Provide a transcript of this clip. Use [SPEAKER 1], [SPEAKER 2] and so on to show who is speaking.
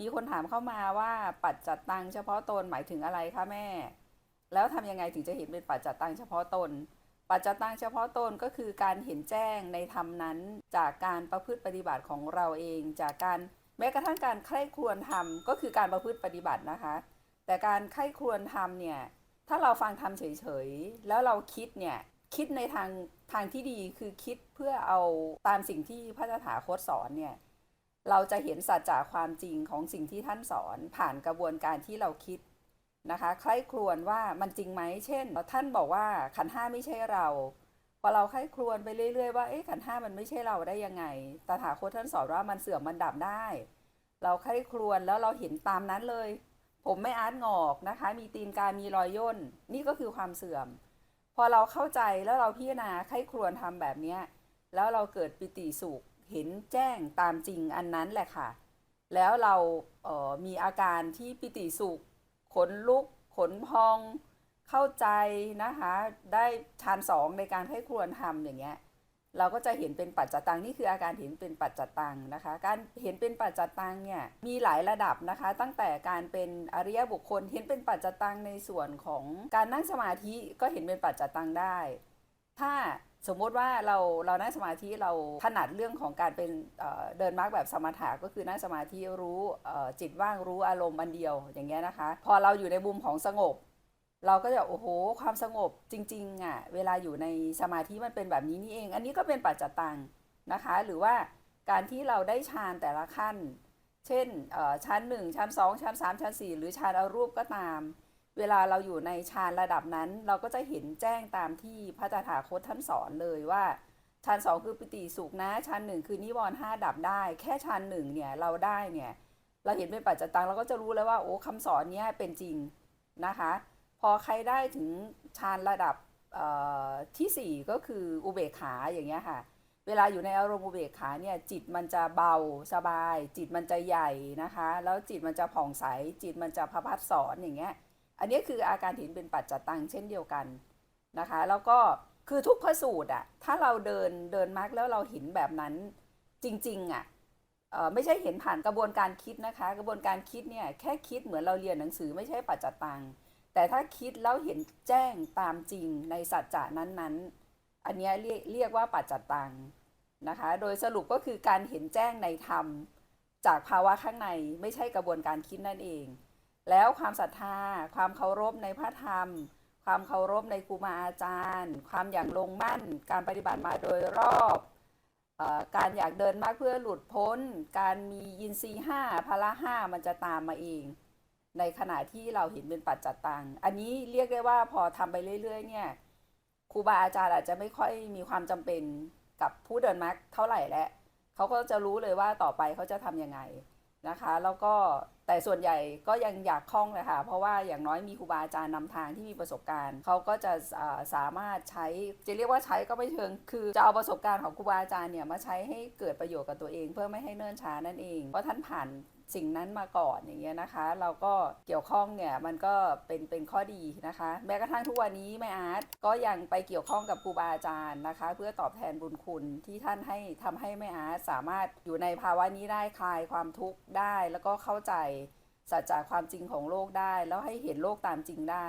[SPEAKER 1] มีคนถามเข้ามาว่าปัจจัตตังเฉพาะตนหมายถึงอะไรคะแม่ แล้วทำยังไงถึงจะเห็นเป็นปัจจัตตังเฉพาะตน ปัจจัตตังเฉพาะตนก็คือการเห็นแจ้งในธรรมนั้นจากการประพฤติปฏิบัติของเราเอง จากการแม้กระทั่งการใคร่ครวญทำก็คือการประพฤติปฏิบัตินะคะ แต่การใคร่ครวญทำเนี่ยถ้าเราฟังทำเฉยๆแล้วเราคิดเนี่ยคิดในทางทางที่ดีคือคิดเพื่อเอาตามสิ่งที่พระตถาคตสอนเนี่ย เราจะเห็นสัจจะความจริงของสิ่งที่ท่านสอนผ่านกระบวนการที่เราคิดนะคะใคร่ครวญว่ามันจริงไหมเช่น ท่านบอกว่าขันห้าไม่ใช่เราพอเราใคร่ครวญไปเรื่อยๆว่าเอ๊ะขันห้ามันไม่ใช่เราได้ยังไงตถาคตท่านสอนว่ามันเสื่อมมันดับได้ เราใคร่ครวญแล้วเราเห็นตามนั้นเลย ผมไม่อาร์ตงอกนะคะ มีตีนกามีรอยย่น นี่ก็คือความเสื่อม พอเราเข้าใจแล้วเราพิจารณาใคร่ครวญทำแบบเนี้ยแล้วเราเกิดปิติสุข เห็นแจ้งตามจริงอันนั้นแหละค่ะ แล้วเราเอ่อมีอาการที่ปิติสุข ขนลุก ขนพอง เข้าใจนะคะ ได้ฌานสองในการให้ครวญทำอย่างเงี้ย เราก็จะเห็นเป็นปัจจตังนี่คืออาการเห็นเป็นปัจจตังนะคะ การเห็นเป็นปัจจตังเนี่ยมีหลายระดับนะคะ ตั้งแต่การเป็นอริยบุคคลเห็นเป็นปัจจตังในส่วนของการนั่งสมาธิก็เห็นเป็นปัจจตังได้ ถ้า สมมติว่าเราเรานั่งสมาธิเราถนัดเรื่องของการเป็นเเดินมารรคแบบสมถะก็คือนั่งสมาธิรู้จิตว่างรู้อารมณ์อันเดียวอย่างเงี้ยนะคะ พอเราอยู่ในมุมของสงบ เราก็จะโอ้โห ความสงบจริงๆอะเวลาอยู่ในสมาธิมันเป็นแบบนี้นี่เอง อันนี้ก็เป็นปัจจตังนะคะ หรือว่าการที่เราได้ฌานแต่ละขั้น เช่นเอ่อชั้น 1 ชั้น 2 ชั้น 3 ชั้น 4 หรือฌานอารูปก็ตาม เวลาเราอยู่ในฌานระดับนั้น เราก็จะเห็นแจ้งตามที่พระตถาคตท่านสอนเลยว่าฌานสองคือปิติสุขนะฌานหนึ่งคือนิวรณ์ห้าดับได้ แค่ฌานหนึ่งเนี่ยเราได้เนี่ยเราเห็นเป็นปัจจตังเราก็จะรู้แล้วว่าโอ้คำสอนเนี้ยเป็นจริงนะคะ พอใครได้ถึงฌานระดับที่สี่ก็คืออุเบกขาอย่างเงี้ยค่ะ เวลาอยู่ในอารมณ์อุเบกขาเนี่ยจิตมันจะเบาสบาย จิตมันจะใหญ่นะคะ แล้วจิตมันจะผ่องใสจิตมันจะพะพัดสอนอย่างเงี้ย อันนี้คืออาการเห็นเป็นปัจจตังเช่นเดียวกันนะคะ แล้วก็คือทุกพระสูตรอะถ้าเราเดินเดินมรรคแล้วเราเห็นแบบนั้นจริงๆอะเออไม่ใช่เห็นผ่านกระบวนการคิดนะคะ กระบวนการคิดเนี่ยแค่คิดเหมือนเราเรียนหนังสือไม่ใช่ปัจจตังแต่ถ้าคิดแล้วเห็นแจ้งตามจริงในสัจจะนั้นๆ อันนี้เรียกเรียกว่าปัจจตังนะคะ โดยสรุปก็คือการเห็นแจ้งในธรรม จากภาวะข้างในไม่ใช่กระบวนการคิดนั่นเอง แล้วความศรัทธา ความเคารพในพระธรรม ความเคารพในครูบาอาจารย์ ความอย่างลงมั่น การปฏิบัติมาโดยรอบออการอยากเดินมากเพื่อหลุดพ้น การมียินทรีห้าพละห้ามันจะตามมาเอง ในขณะที่เราเห็นเป็นปัจจตัง อันนี้เรียกได้ว่าพอทำไปเรื่อย ๆ เนี่ยครูบาอาจารย์อาจจะไม่ค่อยมีความจำเป็นกับผู้เดินมรรคเท่าไหร่แล้วเขาก็จะรู้เลยว่าต่อไปเขาจะทำยังไงนะคะ แล้วก็ แต่ส่วนใหญ่ก็ยังอยากคล่องเลยค่ะเพราะว่าอย่างน้อยมีครูบาอาจารย์นำทางที่มีประสบการณ์เขาก็จะสามารถใช้จะเรียกว่าใช้ก็ไม่เชิง คือจะเอาประสบการณ์ของครูบาอาจารย์เนี่ยมาใช้ให้เกิดประโยชน์กับตัวเอง เพื่อไม่ให้เนิ่นช้านั่นเองเพราะท่านผ่านสิ่งนั้นมาก่อนอย่างเงี้ยนะคะ เราก็เกี่ยวข้องเนี่ยมันก็เป็นเป็นข้อดีนะคะ แม้กระทั่งทุกวันนี้แม่อาร์ตก็ยังไปเกี่ยวข้องกับครูบาอาจารย์นะคะ เพื่อตอบแทนบุญคุณที่ท่านให้ทำให้แม่อาร์ตสามารถอยู่ในภาวะนี้ได้คลายความทุกข์ได้ แล้วก็เข้าใจ สัจจะความจริงของโลกได้ แล้วให้เห็นโลกตามจริงได้